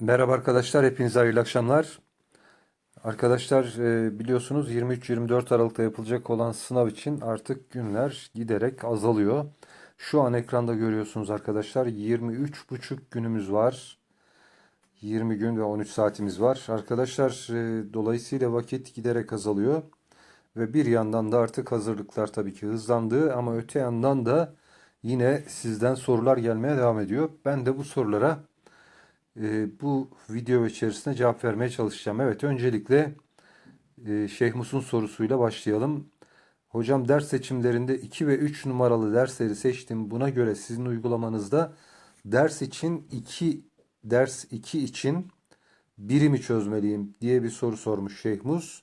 Merhaba arkadaşlar, hepinize hayırlı akşamlar. Arkadaşlar e, biliyorsunuz 23-24 Aralık'ta yapılacak olan sınav için artık günler giderek azalıyor. Şu an ekranda görüyorsunuz arkadaşlar 23,5 günümüz var. 20 gün ve 13 saatimiz var. Arkadaşlar e, dolayısıyla vakit giderek azalıyor. Ve bir yandan da artık hazırlıklar tabii ki hızlandı ama öte yandan da yine sizden sorular gelmeye devam ediyor. Ben de bu sorulara e, bu video içerisinde cevap vermeye çalışacağım. Evet öncelikle e, Şeyh Mus'un sorusuyla başlayalım. Hocam ders seçimlerinde 2 ve 3 numaralı dersleri seçtim. Buna göre sizin uygulamanızda ders için 2 ders 2 için birimi çözmeliyim diye bir soru sormuş Şeyh Mus.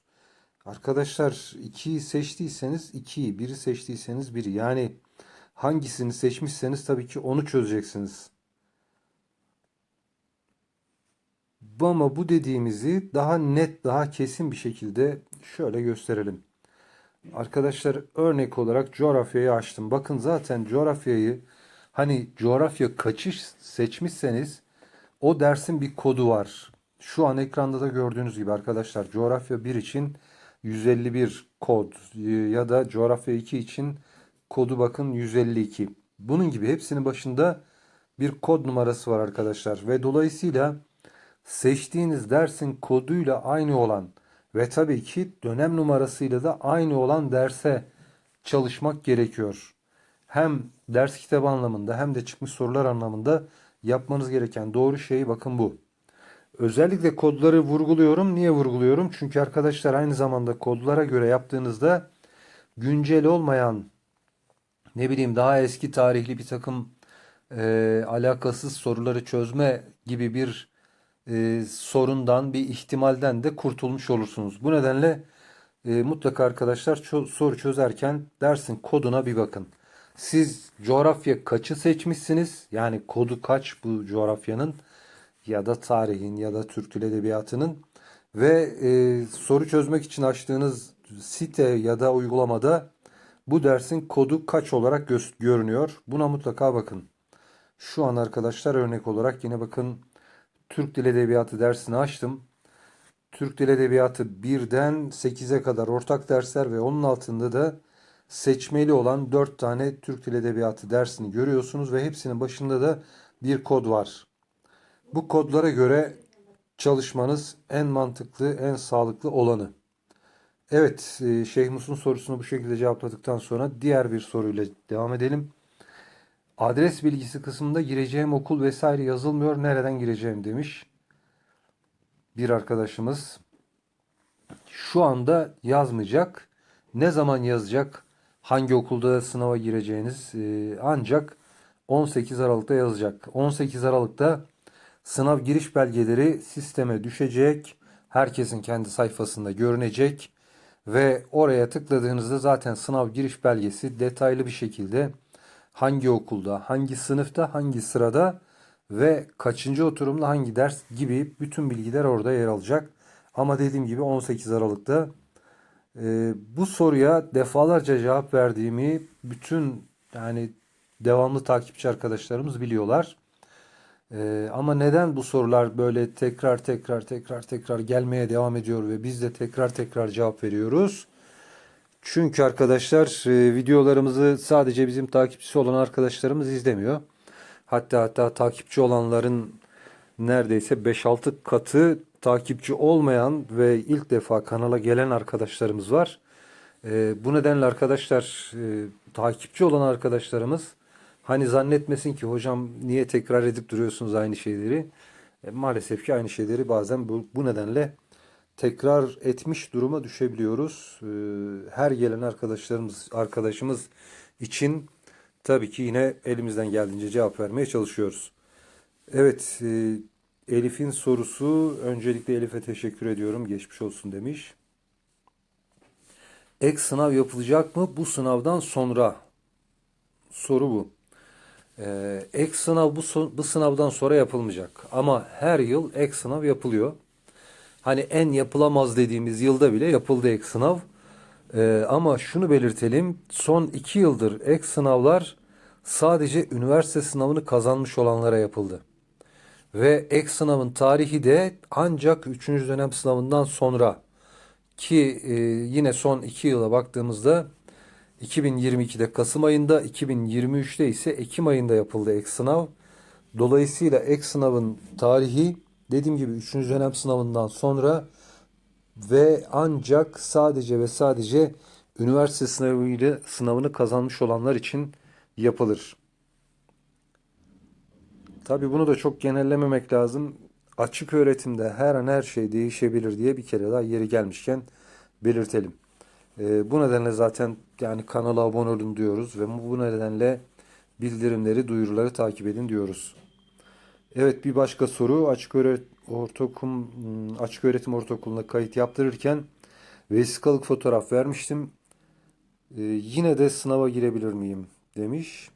Arkadaşlar 2'yi seçtiyseniz 2'yi, 1'i seçtiyseniz 1'i. Yani hangisini seçmişseniz tabii ki onu çözeceksiniz. Bu ama bu dediğimizi daha net, daha kesin bir şekilde şöyle gösterelim. Arkadaşlar örnek olarak coğrafyayı açtım. Bakın zaten coğrafyayı hani coğrafya kaçış seçmişseniz o dersin bir kodu var. Şu an ekranda da gördüğünüz gibi arkadaşlar coğrafya 1 için 151 kod ya da coğrafya 2 için kodu bakın 152. Bunun gibi hepsinin başında bir kod numarası var arkadaşlar ve dolayısıyla seçtiğiniz dersin koduyla aynı olan ve tabii ki dönem numarasıyla da aynı olan derse çalışmak gerekiyor. Hem ders kitabı anlamında hem de çıkmış sorular anlamında yapmanız gereken doğru şey bakın bu. Özellikle kodları vurguluyorum. Niye vurguluyorum? Çünkü arkadaşlar aynı zamanda kodlara göre yaptığınızda güncel olmayan ne bileyim daha eski tarihli bir takım e, alakasız soruları çözme gibi bir e, sorundan, bir ihtimalden de kurtulmuş olursunuz. Bu nedenle e, mutlaka arkadaşlar soru çözerken dersin koduna bir bakın. Siz coğrafya kaçı seçmişsiniz? Yani kodu kaç bu coğrafyanın ya da tarihin ya da Türk Dil Edebiyatı'nın ve e, soru çözmek için açtığınız site ya da uygulamada bu dersin kodu kaç olarak gö- görünüyor. Buna mutlaka bakın. Şu an arkadaşlar örnek olarak yine bakın Türk Dil Edebiyatı dersini açtım. Türk Dil Edebiyatı 1'den 8'e kadar ortak dersler ve onun altında da seçmeli olan 4 tane Türk Dil Edebiyatı dersini görüyorsunuz ve hepsinin başında da bir kod var. Bu kodlara göre çalışmanız en mantıklı, en sağlıklı olanı. Evet, e, Şeyh Mus'un sorusunu bu şekilde cevapladıktan sonra diğer bir soruyla devam edelim. Adres bilgisi kısmında gireceğim okul vesaire yazılmıyor. Nereden gireceğim demiş bir arkadaşımız. Şu anda yazmayacak. Ne zaman yazacak? Hangi okulda sınava gireceğiniz e, ancak 18 Aralık'ta yazacak. 18 Aralık'ta sınav giriş belgeleri sisteme düşecek. Herkesin kendi sayfasında görünecek ve oraya tıkladığınızda zaten sınav giriş belgesi detaylı bir şekilde hangi okulda, hangi sınıfta, hangi sırada ve kaçıncı oturumda hangi ders gibi bütün bilgiler orada yer alacak. Ama dediğim gibi 18 Aralık'ta e, bu soruya defalarca cevap verdiğimi bütün yani devamlı takipçi arkadaşlarımız biliyorlar. E, ama neden bu sorular böyle tekrar tekrar tekrar tekrar gelmeye devam ediyor ve biz de tekrar tekrar cevap veriyoruz? Çünkü arkadaşlar e, videolarımızı sadece bizim takipçisi olan arkadaşlarımız izlemiyor. Hatta hatta takipçi olanların neredeyse 5-6 katı takipçi olmayan ve ilk defa kanala gelen arkadaşlarımız var. E, bu nedenle arkadaşlar e, takipçi olan arkadaşlarımız hani zannetmesin ki hocam niye tekrar edip duruyorsunuz aynı şeyleri. Maalesef ki aynı şeyleri bazen bu, bu nedenle tekrar etmiş duruma düşebiliyoruz. Ee, Her gelen arkadaşlarımız arkadaşımız için tabii ki yine elimizden geldiğince cevap vermeye çalışıyoruz. Evet, e, Elif'in sorusu öncelikle Elif'e teşekkür ediyorum. Geçmiş olsun demiş. Ek sınav yapılacak mı bu sınavdan sonra? Soru bu. Ee, ek sınav bu, bu sınavdan sonra yapılmayacak. Ama her yıl ek sınav yapılıyor. Hani en yapılamaz dediğimiz yılda bile yapıldı ek sınav. Ee, ama şunu belirtelim. Son iki yıldır ek sınavlar sadece üniversite sınavını kazanmış olanlara yapıldı. Ve ek sınavın tarihi de ancak 3. dönem sınavından sonra ki e, yine son 2 yıla baktığımızda 2022'de Kasım ayında, 2023'te ise Ekim ayında yapıldı ek sınav. Dolayısıyla ek sınavın tarihi dediğim gibi 3. dönem sınavından sonra ve ancak sadece ve sadece üniversite sınavıyla sınavını kazanmış olanlar için yapılır. Tabii bunu da çok genellememek lazım. Açık öğretimde her an her şey değişebilir diye bir kere daha yeri gelmişken belirtelim. Ee, bu nedenle zaten yani kanala abone olun diyoruz ve bu nedenle bildirimleri, duyuruları takip edin diyoruz. Evet bir başka soru açık öğretim ortaokum açık öğretim ortaokuluna kayıt yaptırırken vesikalık fotoğraf vermiştim. Ee, yine de sınava girebilir miyim demiş.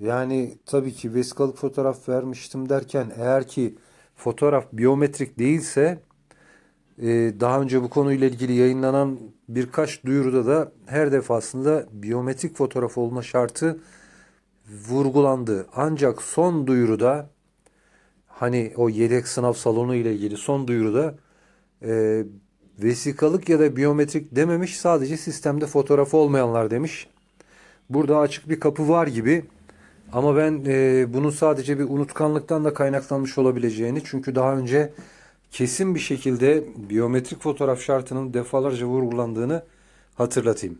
Yani tabii ki vesikalık fotoğraf vermiştim derken eğer ki fotoğraf biyometrik değilse e, daha önce bu konuyla ilgili yayınlanan birkaç duyuruda da her defasında biyometrik fotoğraf olma şartı vurgulandı. Ancak son duyuruda hani o yedek sınav salonu ile ilgili son duyuruda e, vesikalık ya da biyometrik dememiş sadece sistemde fotoğrafı olmayanlar demiş. Burada açık bir kapı var gibi. Ama ben e, bunun sadece bir unutkanlıktan da kaynaklanmış olabileceğini çünkü daha önce kesin bir şekilde biyometrik fotoğraf şartının defalarca vurgulandığını hatırlatayım.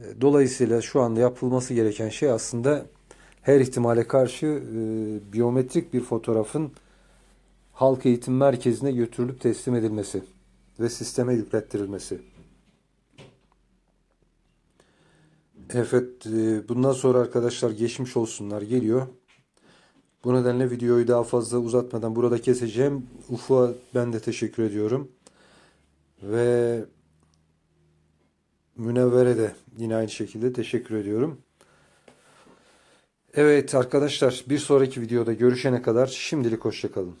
E, Dolayısıyla şu anda yapılması gereken şey aslında her ihtimale karşı e, biyometrik bir fotoğrafın halk eğitim merkezine götürülüp teslim edilmesi ve sisteme yüklettirilmesi. Evet, e, bundan sonra arkadaşlar geçmiş olsunlar geliyor. Bu nedenle videoyu daha fazla uzatmadan burada keseceğim. Ufuk'a ben de teşekkür ediyorum. Ve Münevver'e de yine aynı şekilde teşekkür ediyorum. Evet arkadaşlar bir sonraki videoda görüşene kadar şimdilik hoşçakalın.